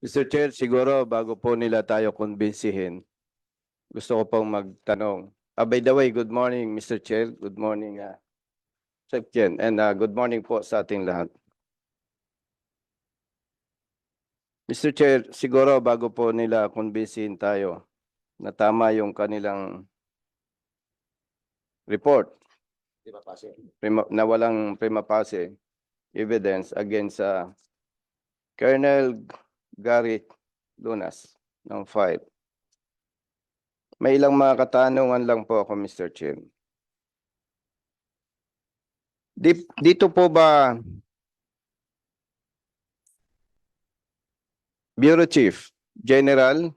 Mr. Chair, siguro bago po nila tayo kumbinsihin, gusto ko pong magtanong. Ah, by the way, good morning, Mr. Chair. Good morning, uh, Sec Jen. And ah, good morning po sa ating lahat. Mr. Chair, siguro bago po nila kumbinsihin tayo na tama yung kanilang report prima, na walang prima facie evidence against sa Colonel Gary Lunas ng file. May ilang mga katanungan lang po ako, Mr. Di- Dito po ba Bureau Chief, General,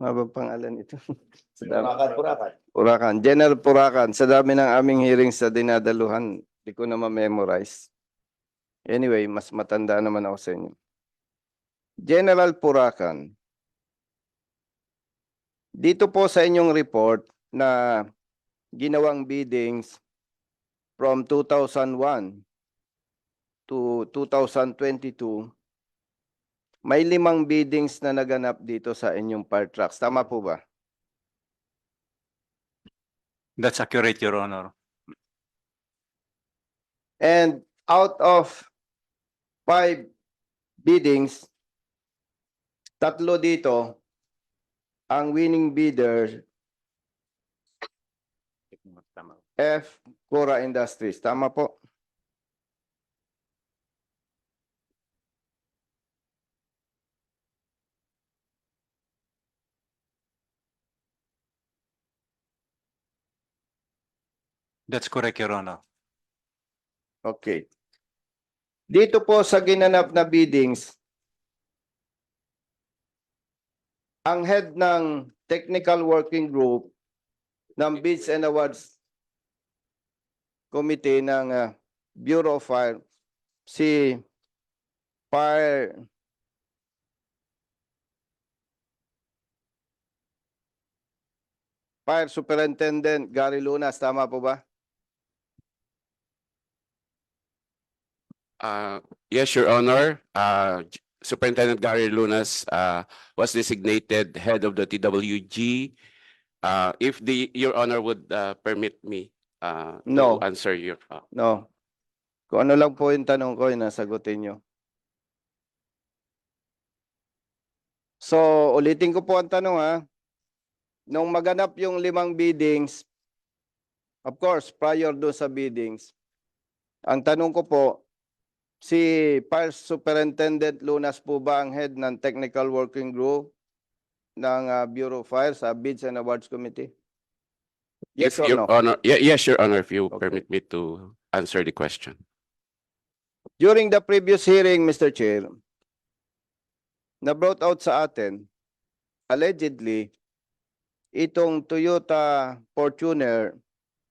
ano ba pangalan ito? Sa dami- Purakan. General Purakan, sa dami ng aming hearings sa dinadaluhan, di ko na ma-memorize. Anyway, mas matanda naman ako sa inyo. General Purakan, dito po sa inyong report na ginawang biddings from 2001 to 2022, may limang biddings na naganap dito sa inyong fire trucks. Tama po ba? That's accurate, Your Honor. And out of five biddings, tatlo dito, ang winning bidder, F. Cora Industries. Tama po? That's correct, Your Honor. Okay. Dito po sa ginanap na biddings, ang head ng technical working group ng Bids and Awards Committee ng ah, Bureau of Fire, si Fire Fire Superintendent Gary Lunas, tama po ba? Uh, yes, Your Honor. Uh, Superintendent Gary Lunas, uh, was designated head of the TWG. Uh, if the, Your Honor would, uh, permit me, uh, No. to answer your, uh, No. Kung ano lang po yung tanong ko, yung nasagutin nyo. So, ulitin ko po ang tanong ha. Nung maganap yung limang biddings, of course, prior doon sa biddings, ang tanong ko po, si Fire Superintendent Lunas po ba ang head ng Technical Working Group ng ah, Bureau of Fire sa Bids and Awards Committee? Yes if or Your no? Honor, ye- yes, Your Honor, if you Okay. permit me to answer the question. During the previous hearing, Mr. Chair, na brought out sa atin, allegedly, itong Toyota Fortuner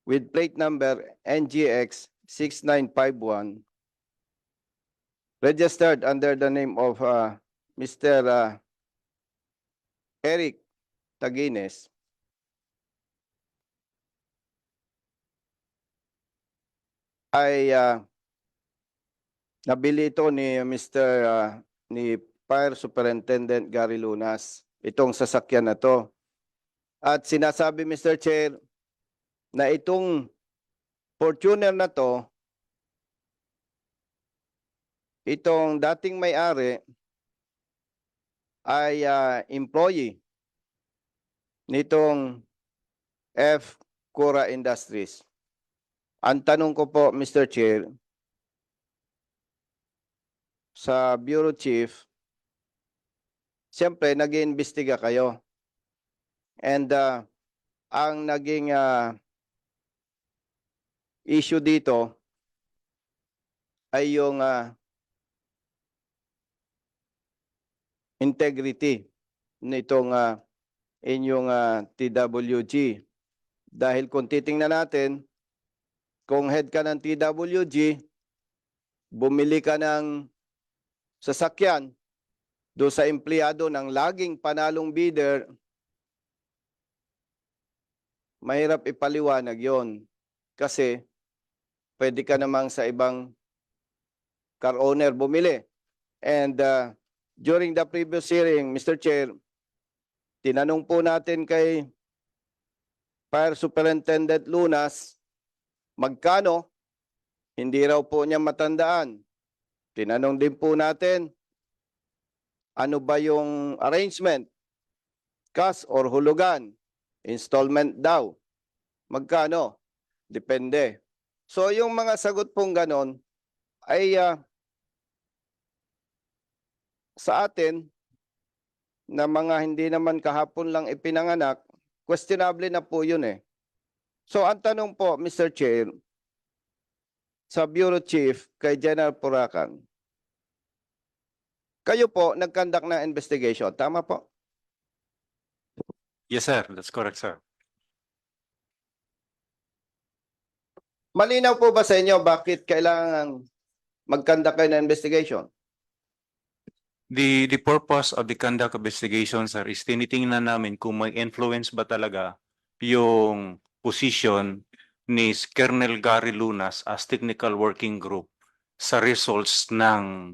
with plate number NGX 6951 registered under the name of uh, Mr. uh, Eric Tagines ay uh, Nabili ito ni Mr. ah, ni Fire Superintendent Gary Lunas, itong sasakyan na to. At sinasabi Mr. Chair na itong Fortuner na to, itong dating may-ari ay ah, employee nitong F. Cora Industries. Ang tanong ko po, Mr. Chair, sa Bureau Chief, siyempre nag-iimbestiga kayo. And uh, ang naging uh, issue dito ay yung uh, integrity nitong uh, inyong uh, TWG. Dahil kung titingnan natin, kung head ka ng TWG, bumili ka ng sasakyan do sa empleyado ng laging panalong bidder, mahirap ipaliwanag yon Kasi pwede ka namang sa ibang car owner bumili. And uh, during the previous hearing, Mr. Chair, tinanong po natin kay Fire Superintendent Lunas, magkano? Hindi raw po niya matandaan. Tinanong din po natin, ano ba yung arrangement? Cash or hulugan? Installment daw. Magkano? Depende. So yung mga sagot pong ganon ay ah, sa atin na mga hindi naman kahapon lang ipinanganak, questionable na po yun eh. So ang tanong po, Mr. Chair, sa Bureau Chief kay General Purakan, kayo po nag-conduct ng investigation, tama po? Yes, sir. That's correct, sir. Malinaw po ba sa inyo bakit kailangan mag-conduct kayo ng investigation? The, the purpose of the conduct investigation, sir, is tinitingnan namin kung may influence ba talaga yung position ni Colonel Gary Lunas as technical working group sa results ng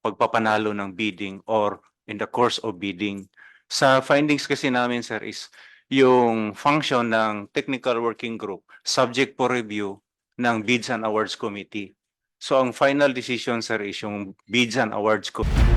pagpapanalo ng bidding or in the course of bidding. Sa findings kasi namin, sir, is yung function ng technical working group subject for review ng Bids and Awards Committee. So ang final decision, sir, is yung Bids and Awards Committee.